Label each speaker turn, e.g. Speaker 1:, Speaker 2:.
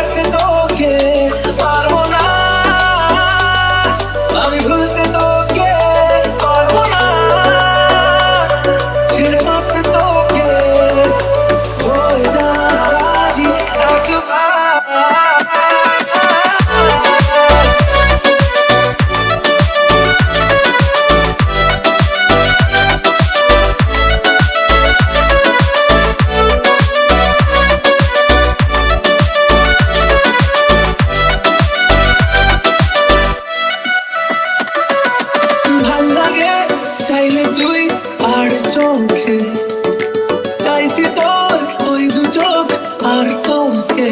Speaker 1: parte todo. চাইলে তুই আর চোখে। চাইছি তোর ওই দু চোখ আর কমকে